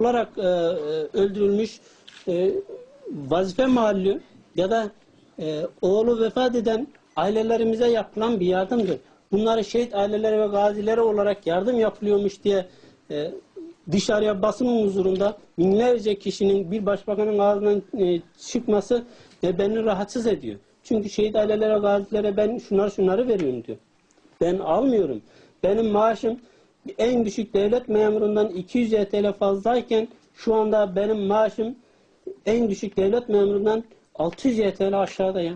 olarak e, e, öldürülmüş e, vazife mahalli ya da e, oğlu vefat eden ailelerimize yapılan bir yardımdır. Bunları şehit aileleri ve gazileri olarak yardım yapılıyormuş diye e, dışarıya basının huzurunda binlerce kişinin bir başbakanın ağzından e, çıkması e, beni rahatsız ediyor. Çünkü şehit ailelere, gazilere ben şunları şunları veriyorum diyor. Ben almıyorum. Benim maaşım en düşük devlet memurundan 200 TL fazlayken şu anda benim maaşım en düşük devlet memurundan 600 TL aşağıda ya.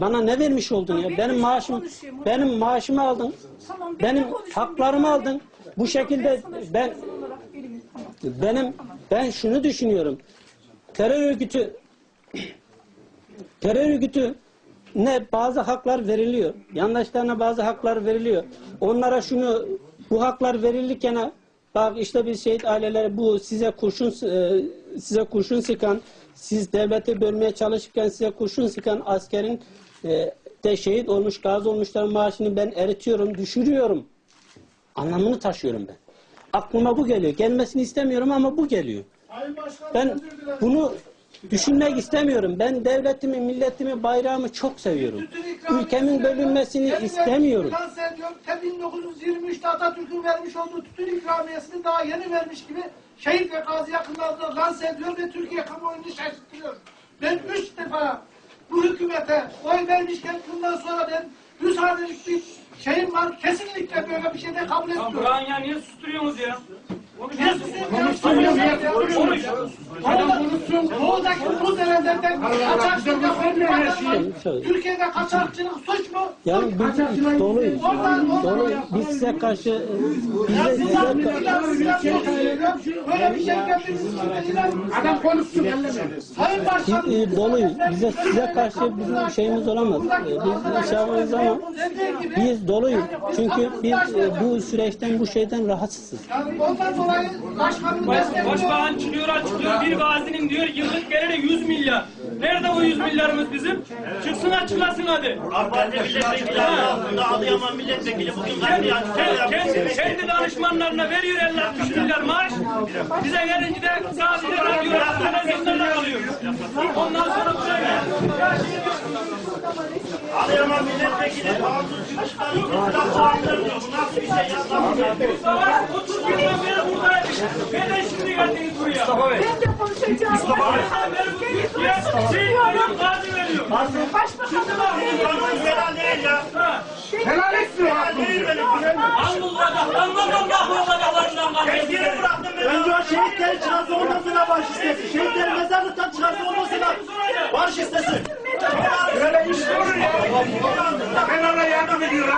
Bana ne vermiş oldun ya? Benim maaşım benim maaşımı aldın. Tamam, Benim konuşun. haklarımı aldın. Bu şekilde ben benim ben şunu düşünüyorum. Terör örgütü terör örgütü ne bazı haklar veriliyor. Yandaşlarına bazı haklar veriliyor. Onlara şunu bu haklar verilirken bak işte biz şehit aileleri bu size kurşun e, size kurşun sıkan siz devleti bölmeye çalışırken size kurşun sıkan askerin e, de şehit olmuş gazi olmuşların maaşını ben eritiyorum, düşürüyorum. Anlamını taşıyorum ben. Aklıma bu geliyor. Gelmesini istemiyorum ama bu geliyor. Sayın Başkan, Ben bunu düşünmek istemiyorum. Ben devletimi, milletimi, bayrağımı çok seviyorum. Ülkemin bölünmesini istemiyorum. Lanse ediyorum. Te 1923'te Atatürk'ün vermiş olduğu tütün ikramiyesini daha yeni vermiş gibi şehit ve gazi yakınlarında lanse ediyor ve Türkiye kamuoyunu şaşırtıyor. Ben üç defa bu hükümete oy vermişken bundan sonra ben müsaadelik bir şeyim var. Kesinlikle böyle bir şeyde kabul etmiyorum. Burak'ın ya niye susturuyorsunuz ya? Susuyorsun ya? Konuş. Doğudaki bu denelerden kaçakçılık yapılıyor. Söyle. Türkiye'de kaçakçılık suç mu? Yani biz doluyuz. Dolu. Biz size karşı bize, Böyle bir şey geldiğiniz Adam konuşsun. Sayın Başkanım. doluyuz. Bize size karşı bizim şeyimiz olamaz. Biz şey yapamayız ama biz doluyuz. Çünkü biz e, bu süreçten bu şeyden rahatsızız. Ondan başkanım Baş, destekliyor. başbakan çıkıyor açıklıyor. Bir gazinin diyor yıllık geliri 100 milyar. Nerede o 100 milyarımız bizim? Çıksın açıklasın hadi. Parti milletvekili altında Adıyaman milletvekili bugün Kendi, kendi, kendi, kendi danışmanlarına veriyor 50-60 milyar maaş. Bize gelince de sadece radyolar, televizyonlarla kalıyor. Ondan sonra buraya gel. Adıyaman milletvekili bağımsız çıkıştan iktidar puanlarını bu nasıl bir şey ya? Mustafa 30 günden beri buradaydık. Neden şimdi geldiniz buraya? Mustafa Bey. Ben de konuşacağım. Mustafa Bey. Türkiye şey veriyor, gazi veriyor. Başbakanım. Kanun helal değil ya. Helal etmiyor. Helal değil benim. Anılacak, anılacak, anılacaklarından Kendini kalkıyor. bıraktım ben. Önce o şehitleri çıkarsa ondan sonra barış istesin. Şehitleri mezarlıktan çıkarsa ondan sonra barış istesin. Böyle iş olur ya. Ben ona yardım ediyorum.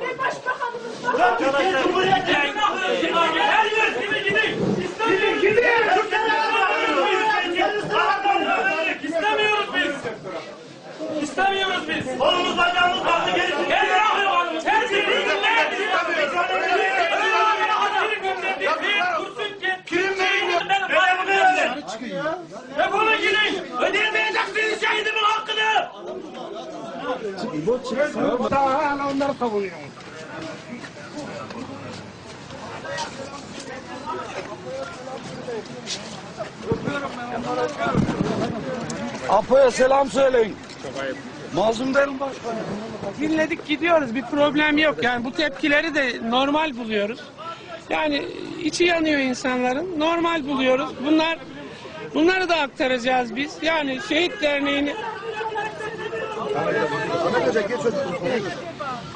Ne başbakanımız var. Türkiye Cumhuriyeti. Apo'ya selam söyleyin. Mazlum derim başkanım. dinledik gidiyoruz bir problem yok yani bu tepkileri de normal buluyoruz. Yani içi yanıyor insanların normal buluyoruz. Bunlar bunları da aktaracağız biz. Yani şehit derneğini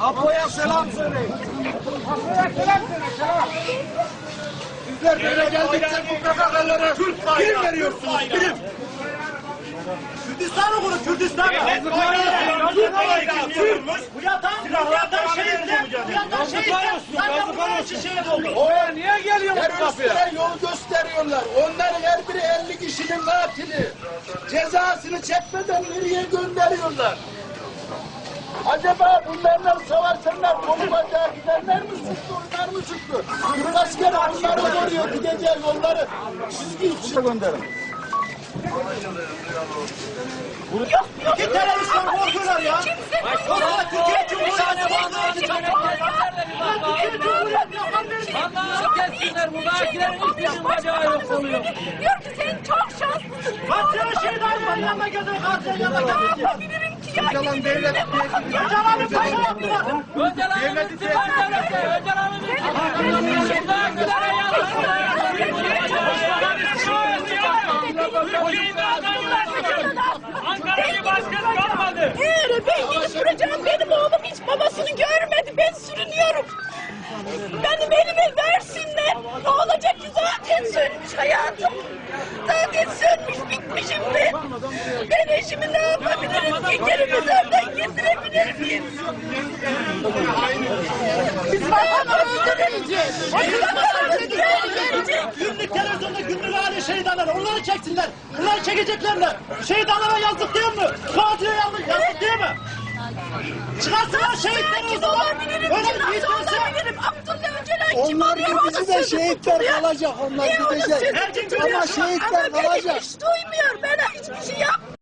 Apo'ya selam söyleyin. Sizler böyle geldikçe bu PKK'lara prim veriyorsunuz, prim. Kürdistan okulu Kürdistan. Bu yatan, bu yatan şehitler, bu yatan şehitler zaten bunun için şehit oldu. Oraya niye geliyorsunuz kapıya? yol gösteriyorlar. Onların her biri 50 kişinin katili. Cezasını çekmeden nereye gönderiyorlar? Acaba bunlarla savaşanlar kolu bacağı gidenler mi suçlu, onlar mı suçlu? Türk askeri onları koruyor, gideceği yolları çizgi içine gönderin. İki teröristler korkuyorlar ya. Vallahi Türkiye Cumhuriyeti Türkiye Cumhuriyeti. Kessinler burada. Kilerin üstünün bacağı. Diyor ki sen çok şanslısın. Kaç tane şehit ailenin yanına götürün, katilin yanına Ne götürün. yapabilirim ki ya? Gidin evine bakın ya. Öcalan'ı paşa yaptılar. Öcalan'ın Akgüler'e Ankara'yı başkan kalmadı. Eğer ben gidip duracağım benim oğlum hiç babasını görmedi. Ben sürünüyorum. Benim elime versinler. Ne olacak ki zaten sönmüş hayatım. Zaten sönmüş bitmişim ben. Ben eşimi ne yapabilirim ki? Geri mezardan getirebilir miyim? Biz babamı öldüreceğiz. Babamı öldürecek. Günlük televizyonda günlük hali şehit analar. Onları çeksinler. Bunları çekecekler mi? Şehit analara yazık değil mi? Katile yazık, yazık değil mi? Çıkarsınlar şehitleri o zaman. olabilirim Öyle ki? bir olabilirim? Abdullah Öcalan kim Onlar oluyor? de şehitler kalacak, onlar Niye onu gidecek. Ama şehitler Ama beni kalacak. hiç duymuyor. Ben hiçbir şey yapmıyorum.